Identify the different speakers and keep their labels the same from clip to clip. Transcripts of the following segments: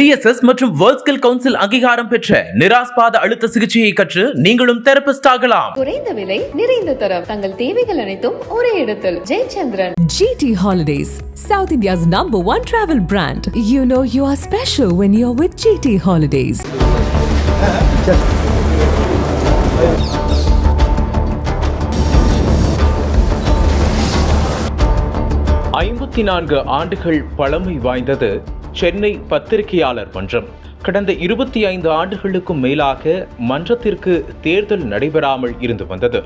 Speaker 1: BSS மற்றும் world skill council அங்கீகாரம் பெற்ற நிராஸ்பாத அழுத்த சிகிச்சையை கற்று நீங்களும் தெரபிஸ்ட் ஆகலாம்.
Speaker 2: குறைந்த விலை நிறைந்த தரம். தங்கள் தேவைகள் அனைத்தும் ஒரே இடத்தில். Jayachandran.
Speaker 3: GT Holidays, South India's number one travel brand. You know you are special when you're with GT Holidays.
Speaker 4: ஐம்பத்தி நான்கு ஆண்டுகள் பழமை வாய்ந்தது. சென்னை பத்திரிகையாளர் மன்றம். கடந்த இருபத்தி ஐந்து ஆண்டுகளுக்கும் மேலாக மன்றத்திற்கு தேர்தல் நடைபெறாமல் இருந்து வந்தது.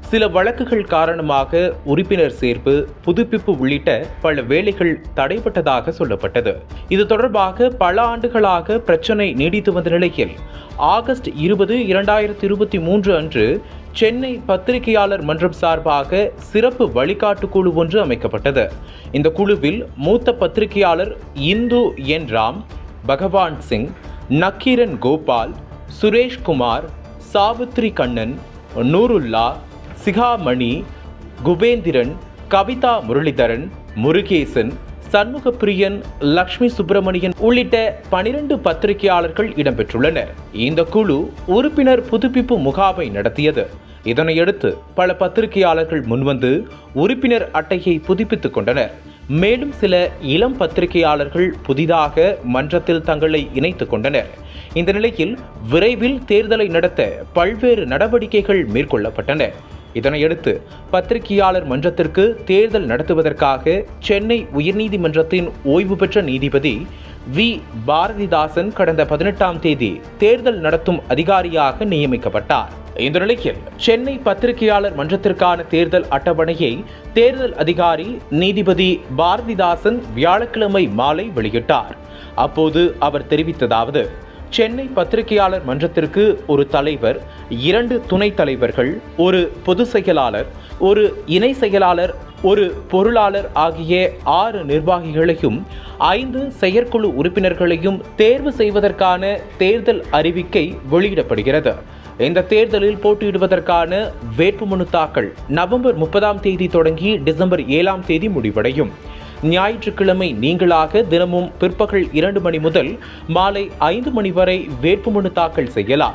Speaker 4: சில வழக்குகள் காரணமாக உறுப்பினர் சேர்ப்பு புதுப்பிப்பு உள்ளிட்ட பல வேலைகள் தடைப்பட்டதாக சொல்லப்பட்டது. இது தொடர்பாக பல ஆண்டுகளாக பிரச்சனை நீடித்து வந்த நிலையில் ஆகஸ்ட் இருபது இரண்டாயிரத்தி இருபத்தி மூன்று அன்று சென்னை பத்திரிகையாளர் மன்றம் சார்பாக சிறப்பு வழிகாட்டு குழு ஒன்று அமைக்கப்பட்டது. இந்த குழுவில் மூத்த பத்திரிகையாளர் இந்து என் ராம் பகவான் சிங் நக்கீரன் கோபால் சுரேஷ்குமார் சாவித்ரி கண்ணன் நூருல்லா சிகாமணி குபேந்திரன் கவிதா முரளிதரன் முருகேசன் சண்முகப்பிரியன் லக்ஷ்மி சுப்பிரமணியன் உள்ளிட்ட பனிரெண்டு பத்திரிகையாளர்கள் இடம்பெற்றுள்ளனர். இந்த குழு உறுப்பினர் புதுப்பிப்பு முகாமை நடத்தியது. இதனையடுத்து பல பத்திரிகையாளர்கள் முன்வந்து உறுப்பினர் அட்டையை புதுப்பித்துக் கொண்டனர். மேலும் சில இளம் பத்திரிகையாளர்கள் புதிதாக மன்றத்தில் தங்களை இணைத்துக் கொண்டனர். இந்த நிலையில் விரைவில் தேர்தலை நடத்த பல்வேறு நடவடிக்கைகள் மேற்கொள்ளப்பட்டன. இதனையடுத்து பத்திரிகையாளர் மன்றத்திற்கு தேர்தல் நடத்துவதற்காக சென்னை உயர்நீதிமன்றத்தின் ஓய்வு பெற்ற நீதிபதி வி. பாரதிதாசன் கடந்த பதினெட்டாம் தேதி தேர்தல் நடத்தும் அதிகாரியாக நியமிக்கப்பட்டார். இந்த நிலையில் சென்னை பத்திரிகையாளர் மன்றத்திற்கான தேர்தல் அட்டவணையை தேர்தல் அதிகாரி நீதிபதி பாரதிதாசன் வியாழக்கிழமை மாலை வெளியிட்டார். அப்போது அவர் தெரிவித்ததாவது சென்னை பத்திரிகையாளர் மன்றத்திற்கு ஒரு தலைவர் இரண்டு துணைத் தலைவர்கள் ஒரு பொதுச் செயலாளர் ஒரு இணை செயலாளர் ஒரு பொருளாளர் ஆகிய ஆறு நிர்வாகிகளையும் ஐந்து செயற்குழு உறுப்பினர்களையும் தேர்வு செய்வதற்கான தேர்தல் அறிவிக்கை வெளியிடப்படுகிறது. இந்த தேர்தலில் போட்டியிடுவதற்கான வேட்புமனு தாக்கல் நவம்பர் முப்பதாம் தேதி தொடங்கி டிசம்பர் ஏழாம் தேதி முடிவடையும். ஞாயிற்றுக்கிழமை நீங்களாக தினமும் பிற்பகல் இரண்டு மணி முதல் மாலை ஐந்து மணி வரை வேட்புமனு தாக்கல் செய்யலாம்.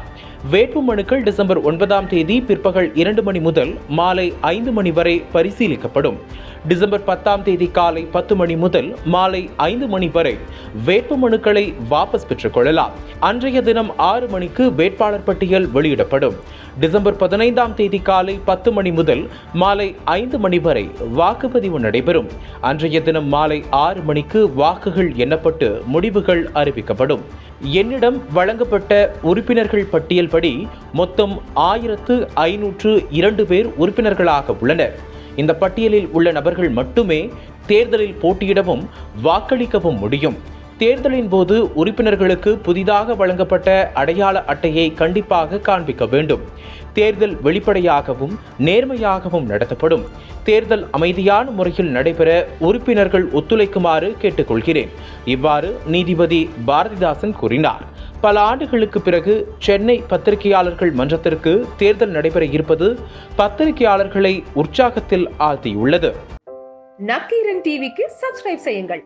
Speaker 4: வேட்புமனுக்கள் டிசம்பர் ஒன்பதாம் தேதி பிற்பகல் இரண்டு மணி முதல் மாலை ஐந்து மணி வரை பரிசீலிக்கப்படும். டிசம்பர் பத்தாம் தேதி காலை பத்து மணி முதல் மாலை ஐந்து மணி வரை வேட்புமனுக்களை வாபஸ் பெற்றுக் கொள்ளலாம் அன்றைய தினம் ஆறு மணிக்கு வேட்பாளர் பட்டியல் வெளியிடப்படும். டிசம்பர் பதினைந்தாம் தேதி காலை பத்து மணி முதல் மாலை ஐந்து மணி வரை வாக்குப்பதிவு நடைபெறும். அன்றைய தினம் மாலை ஆறு மணிக்கு வாக்குகள் எண்ணப்பட்டு முடிவுகள் அறிவிக்கப்படும். என்னிடம் வழங்கப்பட்ட உறுப்பினர்கள் பட்டியல்படி மொத்தம் ஆயிரத்து ஐநூற்று இரண்டு பேர் உறுப்பினர்களாக உள்ளனர். இந்த பட்டியலில் உள்ள நபர்கள் மட்டுமே தேர்தலில் போட்டியிடவும் வாக்களிக்கவும் முடியும். தேர்தலின் போது உறுப்பினர்களுக்கு புதிதாக வழங்கப்பட்ட அடையாள அட்டையை கண்டிப்பாக காண்பிக்க வேண்டும். தேர்தல் வெளிப்படையாகவும் நேர்மையாகவும் நடத்தப்படும். தேர்தல் அமைதியான முறையில் நடைபெற உறுப்பினர்கள் ஒத்துழைக்குமாறு கேட்டுக்கொள்கிறேன். இவ்வாறு நீதிபதி பாரதிதாசன் கூறினார். பல ஆண்டுகளுக்கு பிறகு சென்னை பத்திரிகையாளர்கள் மன்றத்திற்கு தேர்தல் நடைபெற இருப்பது பத்திரிகையாளர்களை உற்சாகத்தில் ஆழ்த்தியுள்ளது.
Speaker 5: நக்கீரன் டிவிக்கு சப்ஸ்கிரைப் செய்யுங்கள்.